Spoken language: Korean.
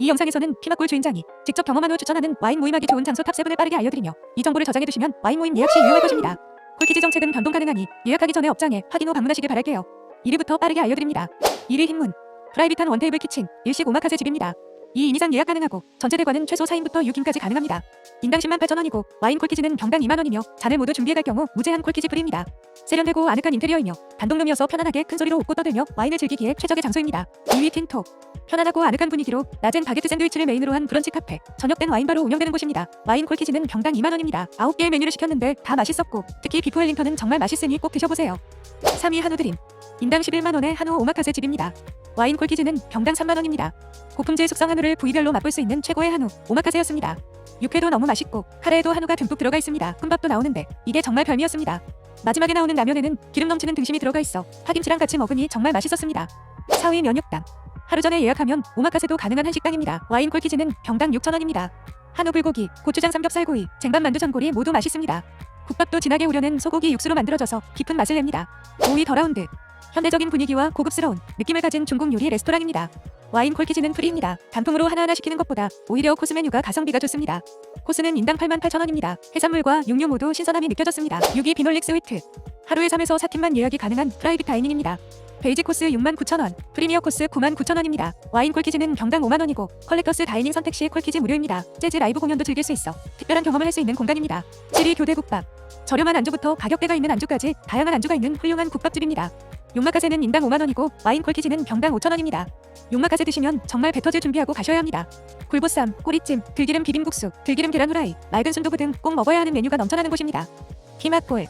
이 영상에서는 피막골 주인장이 직접 경험한 후 추천하는 와인 모임하기 좋은 장소 탑7을 빠르게 알려드리며 이 정보를 저장해두시면 와인 모임 예약 시 유용할 것입니다. 콜키지 정책은 변동 가능하니 예약하기 전에 업장에 확인 후 방문하시길 바랄게요. 1위부터 빠르게 알려드립니다. 1위 흰문 프라이빗한 원테이블 키친 일식 오마카세 집입니다. 2인 이상 예약 가능하고 전체 대관은 최소 4인부터 6인까지 가능합니다. 인당 10만 8천 원이고 와인 콜키지는 경당 2만 원이며 잔을 모두 준비해 갈 경우 무제한 콜키지 프리입니다. 세련되고 아늑한 인테리어이며 단독룸이어서 편안하게 큰 소리로 웃고 떠들며 와인을 즐기기에 최적의 장소입니다. 2위 틴토 편안하고 아늑한 분위기로 낮엔 바게트 샌드위치를 메인으로 한 브런치 카페 저녁 땐 와인바로 운영되는 곳입니다. 와인 콜키지는 경당 2만 원입니다. 9개의 메뉴를 시켰는데 다 맛있었고 특히 비프 웰링턴은 정말 맛있으니 꼭 드셔보세요. 3위 한우 드림 인당 11만 원의 한우 오마카세 집입니다. 와인 콜키즈는 병당 3만 원입니다. 고품질 숙성 한우를 부위별로 맛볼 수 있는 최고의 한우 오마카세였습니다. 육회도 너무 맛있고 카레에도 한우가 듬뿍 들어가 있습니다. 혼밥도 나오는데 이게 정말 별미였습니다. 마지막에 나오는 라면에는 기름 넘치는 등심이 들어가 있어 파김치랑 같이 먹으니 정말 맛있었습니다. 4위 면육당 하루 전에 예약하면 오마카세도 가능한 한식당입니다. 와인 콜키즈는 병당 6천 원입니다. 한우 불고기, 고추장 삼겹살구이, 쟁반 만두 전골이 모두 맛있습니다. 국밥도 진하게 우려낸 소고기 육수로 만들어져서 깊은 맛을 냅니다. 5위 더 라운드 현대적인 분위기와 고급스러운 느낌을 가진 중국 요리 레스토랑입니다. 와인 콜키지는 프리입니다. 단품으로 하나하나 시키는 것보다 오히려 코스 메뉴가 가성비가 좋습니다. 코스는 인당 8만 8천 원입니다. 해산물과 육류 모두 신선함이 느껴졌습니다. 6위 비놀릭 스위트 하루에 3에서 4팀만 예약이 가능한 프라이빗 다이닝입니다. 베이직 코스 6만 9천 원, 프리미어 코스 9만 9천 원입니다. 와인 콜키지는 경당 5만 원이고 컬렉터스 다이닝 선택 시 콜키지 무료입니다. 재즈 라이브 공연도 즐길 수 있어 특별한 경험을 할 수 있는 공간입니다. 7위 교대 국밥 저렴한 안주부터 가격대가 있는 안주까지 다양한 안주가 있는 훌륭한 국밥집입니다. 용마카세는 인당 5만 원이고 와인 콜키지는 병당 5천 원입니다. 용마카세 드시면 정말 배 터질 준비하고 가셔야 합니다. 굴보쌈, 꼬리찜, 들기름 비빔국수, 들기름 계란 후라이, 맑은 순두부 등 꼭 먹어야 하는 메뉴가 넘쳐나는 곳입니다. 피맛골